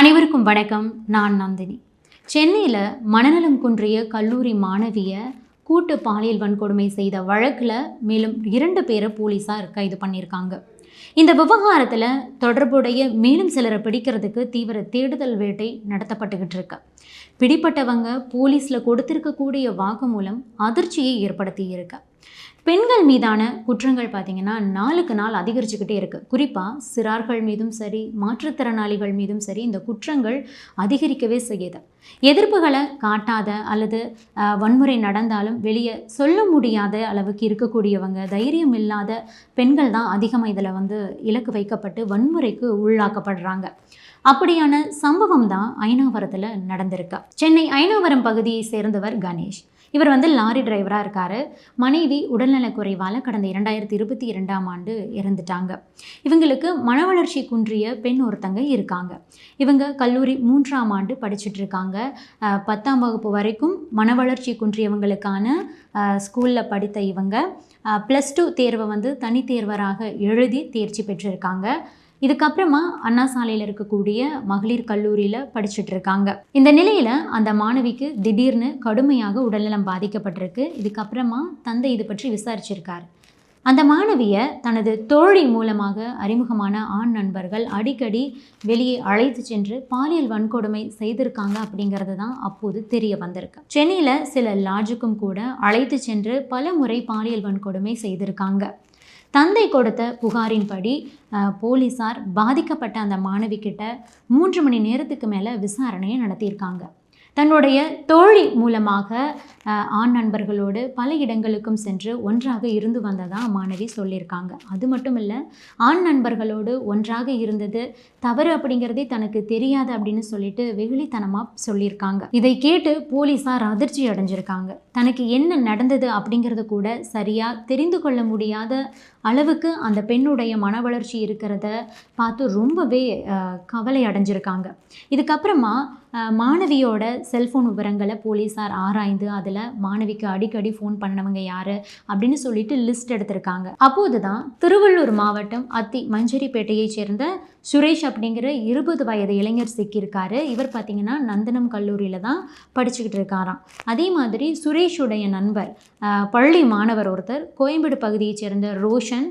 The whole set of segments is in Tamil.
அனைவருக்கும் வணக்கம். நான் நந்தினி. சென்னையில் மனநலம் குன்றிய கல்லூரி மாணவிய கூட்டு பாலியல் வன்கொடுமை செய்த வழக்கில் மேலும் இரண்டு பேரை போலீஸார் கைது பண்ணியிருக்காங்க. இந்த விவகாரத்தில் தொடர்புடைய மேலும் சிலரை பிடிக்கிறதுக்கு தீவிர தேடுதல் வேட்டை நடத்தப்பட்டுக்கிட்டு இருக்கு. பிடிப்பட்டவங்க போலீஸில் கொடுத்திருக்கக்கூடிய வாக்குமூலம் அதிர்ச்சியை ஏற்படுத்தியிருக்கு. பெண்கள் மீதான குற்றங்கள் பார்த்திங்கன்னா நாளுக்கு நாள் அதிகரிச்சுக்கிட்டே இருக்குது குறிப்பாக சிறார்கள் மீதும் சரி மாற்றுத்திறனாளிகள் மீதும் சரி இந்த குற்றங்கள் அதிகரிக்கவே செய்யுது. எதிர்ப்புகளை காட்டாத அல்லது வன்முறை நடந்தாலும் வெளியே சொல்ல முடியாத அளவுக்கு இருக்கக்கூடியவங்க தைரியம் இல்லாத பெண்கள் தான் அதிகமாக இதில் வந்து இலக்கு வைக்கப்பட்டு வன்முறைக்கு உள்ளாக்கப்படுறாங்க. அப்படியான சம்பவம் தான் ஐனாவரத்தில் நடந்திருக்கு. சென்னை ஐனாவரம் பகுதியை சேர்ந்தவர் கணேஷ். இவர் வந்து லாரி டிரைவராக இருக்கார். மனைவி உடல்நலக்குறைவால் கடந்த இரண்டாயிரத்தி இருபத்தி இரண்டாம் ஆண்டு இறந்துட்டாங்க. இவங்களுக்கு மன வளர்ச்சி குன்றிய பெண் ஒருத்தங்க இருக்காங்க. இவங்க கல்லூரி மூன்றாம் ஆண்டு படிச்சுட்டு இருக்காங்க பத்தாம் வகுப்பு வரைக்கும் மன வளர்ச்சி குன்றியவங்களுக்கான ஸ்கூலில் படித்த இவங்க. ப்ளஸ் டூ தேர்வை வந்து தனித்தேர்வராக எழுதி தேர்ச்சி பெற்றிருக்காங்க. இதுக்கப்புறமா அண்ணா சாலையில் இருக்கக்கூடிய மகளிர் கல்லூரியில் படிச்சுட்டு இருக்காங்க. இந்த நிலையில் அந்த மாணவிக்கு திடீர்னு கடுமையாக உடல்நலம் பாதிக்கப்பட்டிருக்கு. இதுக்கப்புறமா தந்தை இது பற்றி விசாரிச்சிருக்கார். அந்த மாணவியை தனது தோழி மூலமாக அறிமுகமான ஆண் நண்பர்கள் அடிக்கடி வெளியே அழைத்து சென்று பாலியல் வன்கொடுமை செய்திருக்காங்க அப்படிங்கிறது தான் அப்போது தெரிய வந்திருக்கு. சென்னையில் சில லாட்ஜுக்கும் கூட அழைத்து சென்று பல முறை பாலியல் வன்கொடுமை செய்திருக்காங்க. தந்தை கொடுத்த புகாரின்படி போலீஸார் போலீசார் பாதிக்கப்பட்ட அந்த மாணவி கிட்ட மூன்று மணி நேரத்துக்கு மேலே விசாரணையை நடத்தியிருக்காங்க. தன்னுடைய தோழி மூலமாக ஆண் நண்பர்களோடு பல இடங்களுக்கும் சென்று ஒன்றாக இருந்து வந்ததாக மாணவி சொல்லியிருக்காங்க. அது மட்டும் இல்லை ஆண் நண்பர்களோடு ஒன்றாக இருந்தது தவறு அப்படிங்கிறதே தனக்கு தெரியாது அப்படின்னு சொல்லிட்டு வெகுளித்தனமாக சொல்லியிருக்காங்க. இதை கேட்டு போலீஸார் அதிர்ச்சி அடைஞ்சிருக்காங்க. தனக்கு என்ன நடந்தது அப்படிங்கிறது கூட சரியாக தெரிந்து கொள்ள முடியாத அளவுக்கு அந்த பெண்ணுடைய மன வளர்ச்சி இருக்கிறத பார்த்து ரொம்பவே கவலை அடைஞ்சிருக்காங்க. இதுக்கப்புறமா மாணவியோட செல்ஃபோன் விவரங்களை போலீஸார் ஆராய்ந்து அதில் மாணவிக்கு அடிக்கடி ஃபோன் பண்ணவங்க யார் அப்படின்னு சொல்லிட்டு லிஸ்ட் எடுத்திருக்காங்க. அப்போது தான் திருவள்ளூர் மாவட்டம் அத்தி மஞ்சரிப்பேட்டையைச் சேர்ந்த சுரேஷ் அப்படிங்கிற இருபது வயது இளைஞர் சிக்கியிருக்காரு. இவர் பார்த்தீங்கன்னா நந்தனம் கல்லூரியில் தான் படிச்சுக்கிட்டு இருக்காராம். அதே மாதிரி சுரேஷுடைய நண்பர் பள்ளி மாணவர் ஒருத்தர் கோயம்பேடு பகுதியைச் சேர்ந்த ரோஷன்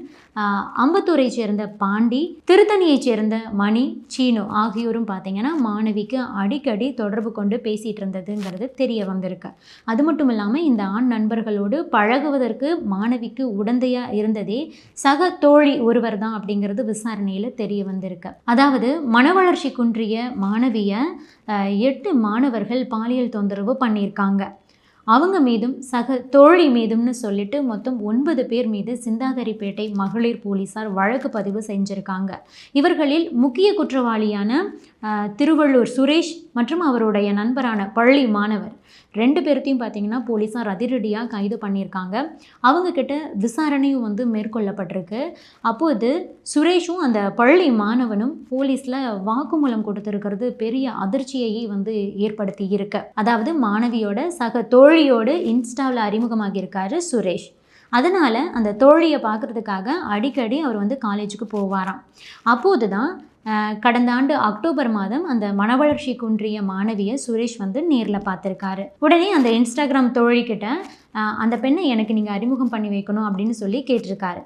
அம்பத்தூரை சேர்ந்த பாண்டி திருத்தணியைச் சேர்ந்த மணி சீனு ஆகியோரும் பார்த்தீங்கன்னா மாணவிக்கு அடிக்கடி தொடர்பு கொண்டு பேசிகிட்டு இருந்ததுங்கிறது தெரிய வந்திருக்கு. அது மட்டும் இல்லாமல் இந்த ஆண் நண்பர்களோடு பழகுவதற்கு மாணவிக்கு உடந்தையாக இருந்ததே சக தோழி ஒருவர் தான் அப்படிங்கிறது விசாரணையில் தெரிய வந்திருக்கு. அதாவது மன வளர்ச்சி குன்றிய மாணவியை எட்டு மாணவர்கள் பாலியல் தொந்தரவு பண்ணியிருக்காங்க. அவங்க மீதும் சக தோழி மீதும்னு சொல்லிட்டு மொத்தம் ஒன்பது பேர் மீது சிந்தாதரிப்பேட்டை மகளிர் போலீசார் வழக்கு பதிவு செஞ்சுருக்காங்க. இவர்களில் முக்கிய குற்றவாளியான திருவள்ளூர் சுரேஷ் மற்றும் அவருடைய நண்பரான பள்ளி மாணவர். ரெண்டு பேர்த்தையும் பார்த்தீங்கன்னா போலீஸார் அதிரடியாக கைது பண்ணியிருக்காங்க. அவங்கக்கிட்ட விசாரணையும் வந்து மேற்கொள்ளப்பட்டிருக்கு. அப்போது சுரேஷும் அந்த பள்ளி மாணவனும் போலீஸில் வாக்குமூலம் கொடுத்துருக்கிறது பெரிய அதிர்ச்சியையே வந்து ஏற்படுத்தி இருக்கு. அதாவது மாணவியோட சக தோழியோடு இன்ஸ்டாவில் அறிமுகமாகியிருக்காரு சுரேஷ். அதனால் அந்த தோழியை பார்க்குறதுக்காக அடிக்கடி அவர் வந்து காலேஜுக்கு போவாராம். அப்போது தான் கடந்த ஆண்டு அக்டோபர் மாதம் அந்த மனவளர்ச்சி குன்றிய மாணவியை சுரேஷ் வந்து நேரில் பார்த்துருக்காரு. உடனே அந்த இன்ஸ்டாகிராம் தோழிக்கிட்ட அந்த பெண்ணை எனக்கு நீங்கள் அறிமுகம் பண்ணி வைக்கணும் அப்படின்னு சொல்லி கேட்டிருக்காரு.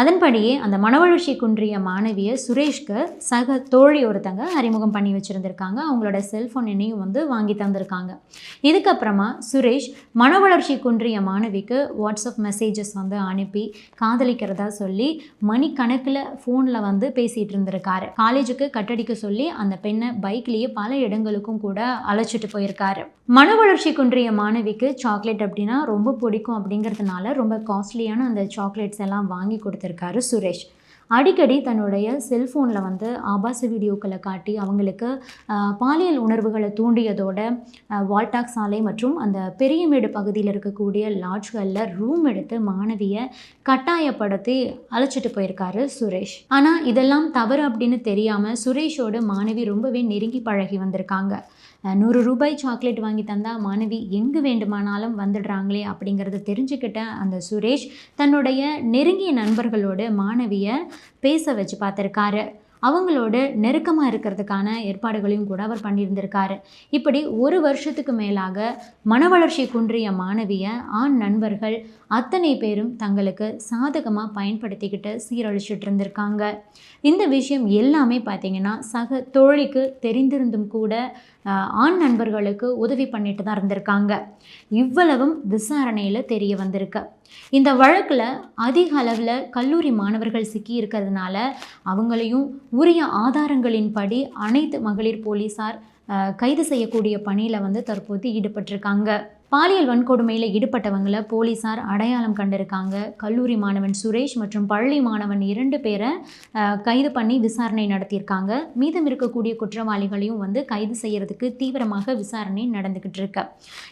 அதன்படியே அந்த மனவளர்ச்சி குன்றிய மாணவியை சுரேஷ்க்கு சக தோழி ஒருத்தங்க அறிமுகம் பண்ணி வச்சுருந்துருக்காங்க. அவங்களோட செல்ஃபோன் எண்ணையும் வந்து வாங்கி தந்திருக்காங்க. இதுக்கப்புறமா சுரேஷ் மனவளர்ச்சி குன்றிய மாணவிக்கு வாட்ஸ்அப் மெசேஜஸ் வந்து அனுப்பி காதலிக்கிறதா சொல்லி மணிக்கணக்கில் ஃபோனில் வந்து பேசிகிட்டு இருந்திருக்காரு. காலேஜுக்கு கட்டடிக்க சொல்லி அந்த பெண்ணை பைக்லேயே பல இடங்களுக்கும் கூட அழைச்சிட்டு போயிருக்காரு. மன வளர்ச்சி குன்றிய மாணவிக்கு சாக்லேட் அப்படின்னா ரொம்ப பிடிக்கும் அப்படிங்கிறதுனால ரொம்ப காஸ்ட்லியான அந்த சாக்லேட்ஸ் எல்லாம் வாங்கி கொடுத்துருக்காரு சுரேஷ். அடிக்கடி தன்னுடைய செல்ஃபோனில் வந்து ஆபாச வீடியோக்களை காட்டி அவங்களுக்கு பாலியல் உணர்வுகளை தூண்டியதோட வால்டாக் சாலை மற்றும் அந்த பெரியமேடு பகுதியில் இருக்கக்கூடிய லாட்ஜ்களில் ரூம் எடுத்து மாணவியை கட்டாயப்படுத்தி அழைச்சிட்டு போயிருக்காரு சுரேஷ். ஆனால் இதெல்லாம் தவறு அப்படின்னு தெரியாமல் சுரேஷோட மாணவி ரொம்பவே நெருங்கி பழகி வந்திருக்காங்க. நூறு ரூபாய் சாக்லேட் வாங்கி தந்தால் மாணவி எங்கு வேண்டுமானாலும் வந்துடுறாங்களே அப்படிங்கிறத தெரிஞ்சுக்கிட்ட அந்த சுரேஷ் தன்னுடைய நெருங்கிய நண்பர்களோடு மாணவியை பேச வச்சு பார்த்துருக்காரு. அவங்களோட நெருக்கமாக இருக்கிறதுக்கான ஏற்பாடுகளையும் கூட அவர் பண்ணியிருந்திருக்காரு. இப்படி ஒரு வருஷத்துக்கு மேலாக மன வளர்ச்சி குன்றிய மாணவிய ஆண் நண்பர்கள் அத்தனை பேரும் தங்களுக்கு சாதகமாக பயன்படுத்திக்கிட்டு சீரழிச்சிட்டு இருந்திருக்காங்க. இந்த விஷயம் எல்லாமே பார்த்தீங்கன்னா சக தோழிக்கு தெரிந்திருந்தும் கூட ஆண் நண்பர்களுக்கு உதவி பண்ணிட்டு தான் இருந்திருக்காங்க. இவ்வளவும் விசாரணையில் தெரிய வந்திருக்கு. இந்த வழக்கில் அதிக அளவில் கல்லூரி மாணவர்கள் சிக்கி இருக்கிறதுனால அவங்களையும் உரிய ஆதாரங்களின்படி அனைத்து மகளிர் போலீசார் கைது செய்யக்கூடிய பணியில் வந்து தற்போது ஈடுபட்டிருக்காங்க. பாலியல் வன்கொடுமையில் ஈடுபட்டவங்களை போலீசார் அடையாளம் கண்டிருக்காங்க. கல்லூரி மாணவன் சுரேஷ் மற்றும் பள்ளி மாணவன் இரண்டு பேரை கைது பண்ணி விசாரணை நடத்தியிருக்காங்க. மீதம் இருக்கக்கூடிய குற்றவாளிகளையும் வந்து கைது செய்யறதுக்கு தீவிரமாக விசாரணை நடந்துக்கிட்டு இருக்கு.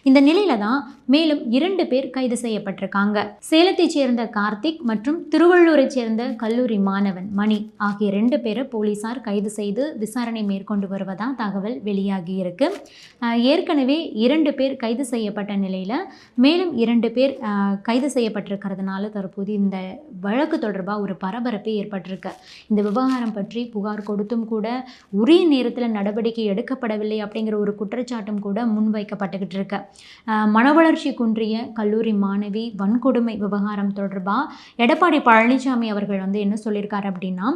இந்த நிலையில தான் மேலும் இரண்டு பேர் கைது செய்யப்பட்டிருக்காங்க. சேலத்தைச் சேர்ந்த கார்த்திக் மற்றும் திருவள்ளூரைச் சேர்ந்த கல்லூரி மாணவன் மணி ஆகிய ரெண்டு பேரை போலீசார் கைது செய்து விசாரணை மேற்கொண்டு வருவதா தகவல் வெளியாகி இருக்கு. ஏற்கனவே இரண்டு பேர் கைது செய்யப்பட்ட நிலையில் மேலும் இரண்டு பேர் கைது செய்யப்பட்டிருக்கிறதுனால தற்போது இந்த வழக்கு தொடர்பாக ஒரு பரபரப்பு ஏற்பட்டிருக்கு. இந்த விவகாரம் பற்றி புகார் கொடுத்தும் கூட உரிய நேரத்தில் நடவடிக்கை எடுக்கப்படவில்லை அப்படிங்கிற ஒரு குற்றச்சாட்டும் கூட முன்வைக்கப்பட்டுக்கிட்டு இருக்கு. மன மனவளர்ச்சி குன்றிய கல்லூரி மாணவி வன்கொடுமை விவகாரம் தொடர்பாக எடப்பாடி பழனிசாமி அவர்கள் வந்து என்ன சொல்லியிருக்காரு அப்படின்னா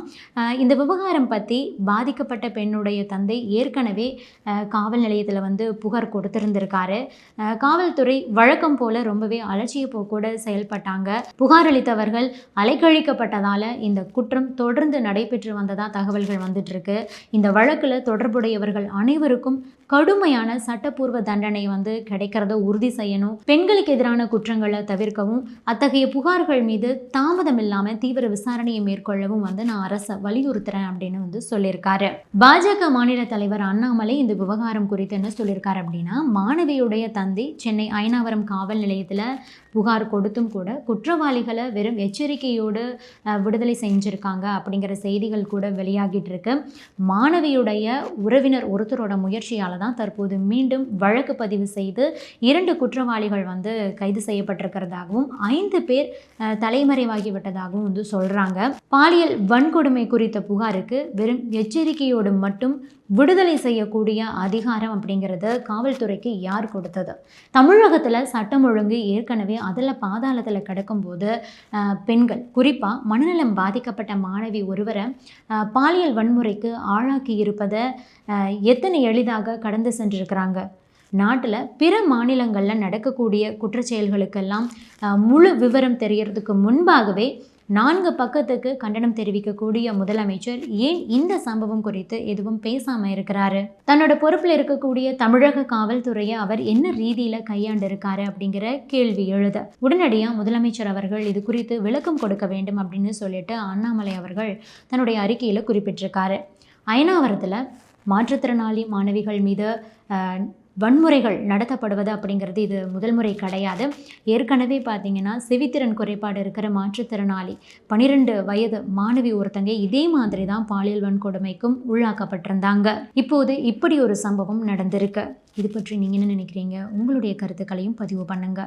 இந்த விவகாரம் பற்றி பாதிக்கப்பட்ட பெண்ணுடைய தந்தை ஏற்கனவே காவல் நிலையத்தில் வந்து புகார் கொடுத்திருந்திருக்காரு. காவல் காவல்துறை வழக்கம் போல ரொம்பவே அலட்சிய போக்கோட செயல்பட்டாங்க. புகார் அளித்தவர்கள் அலைக்கழிக்கப்பட்டதால இந்த குற்றம் தொடர்ந்து நடைபெற்று வந்ததா தகவல்கள் வந்துட்டு இருக்கு இந்த வழக்கில் தொடர்புடையவர்கள் அனைவருக்கும் கடுமையான சட்டப்பூர்வ தண்டனை வந்து கிடைக்கிறத உறுதி செய்யணும். பெண்களுக்கு எதிரான குற்றங்களை தவிர்க்கவும் அத்தகைய புகார்கள் மீது தாமதம் இல்லாமல் தீவிர விசாரணையை மேற்கொள்ளவும் வந்து நான் அரசை வலியுறுத்துறேன் அப்படின்னு வந்து சொல்லியிருக்காரு பாஜக மாநில தலைவர் அண்ணாமலை இந்த விவகாரம் குறித்து என்ன சொல்லியிருக்காரு அப்படின்னா மாணவியுடைய தந்தை சென்னை அயனாவரம் காவல் நிலையத்தில் புகார் கொடுத்தும் கூட குற்றவாளிகளை வெறும் எச்சரிக்கையோடு விடுதலை செஞ்சுருக்காங்க அப்படிங்கிற செய்திகள் கூட வெளியாகிட்டு இருக்கு. மாணவியுடைய உறவினர் ஒருத்தரோட முயற்சியால் தான் தற்போது மீண்டும் வழக்கு பதிவு செய்து இரண்டு குற்றவாளிகள் வந்து கைது செய்யப்பட்டிருக்கிறதாகவும் ஐந்து பேர் தலைமறைவாகி விட்டதாகவும் வந்து சொல்கிறாங்க பாலியல் வன்கொடுமை குறித்த புகாருக்கு வெறும் எச்சரிக்கையோடு மட்டும் விடுதலை செய்யக்கூடிய அதிகாரம் அப்படிங்கிறது காவல்துறைக்கு யார் கொடுத்தது? தமிழகத்தில் சட்டம் ஒழுங்கு ஏற்கனவே அதில் பாதாளத்தில் கிடக்கும்போது பெண்கள் குறிப்பாக மனநலம் பாதிக்கப்பட்ட மாணவி ஒருவரை பாலியல் வன்முறைக்கு ஆளாக்கி இருப்பதை எத்தனை எளிதாக கடந்து சென்றிருக்கிறாங்க? நாட்டில் பிற மாநிலங்களில் நடக்கக்கூடிய குற்றச்செயல்களுக்கெல்லாம் முழு விவரம் தெரியறதுக்கு முன்பாகவே நான்கு பக்கத்துக்கு கண்டனம் தெரிவிக்கக்கூடிய முதலமைச்சர் ஏன் இந்த சம்பவம் குறித்து எதுவும் பேசாம இருக்கிறாரு? தன்னோட பொறுப்பில் இருக்கக்கூடிய தமிழக காவல்துறையை அவர் என்ன ரீதியில கையாண்டு இருக்காரு அப்படிங்கிற கேள்வி எழுத. உடனடியாக முதலமைச்சர் அவர்கள் இது குறித்து விளக்கம் கொடுக்க வேண்டும் அப்படின்னு சொல்லிட்டு அண்ணாமலை அவர்கள் தன்னுடைய அறிக்கையில் குறிப்பிட்டிருக்காரு. அயனாவரத்தில் மாற்றுத்திறனாளி மாணவிகள் மீது வன்முறைகள் நடத்தப்படுவது அப்படிங்கிறது இது முதல் முறை கிடையாது. ஏற்கனவே பார்த்தீங்கன்னா செவித்திறன் குறைபாடு இருக்கிற மாற்றுத்திறனாளி பன்னிரெண்டு வயது மாணவி ஒருத்தங்க இதே மாதிரி தான் பாலியல் வன்கொடுமைக்கும் உள்ளாக்கப்பட்டிருந்தாங்க. இப்போது இப்படி ஒரு சம்பவம் நடந்திருக்கு. இது பற்றி நீங்கள் என்ன நினைக்கிறீங்க? உங்களுடைய கருத்துக்களையும் பதிவு பண்ணுங்க.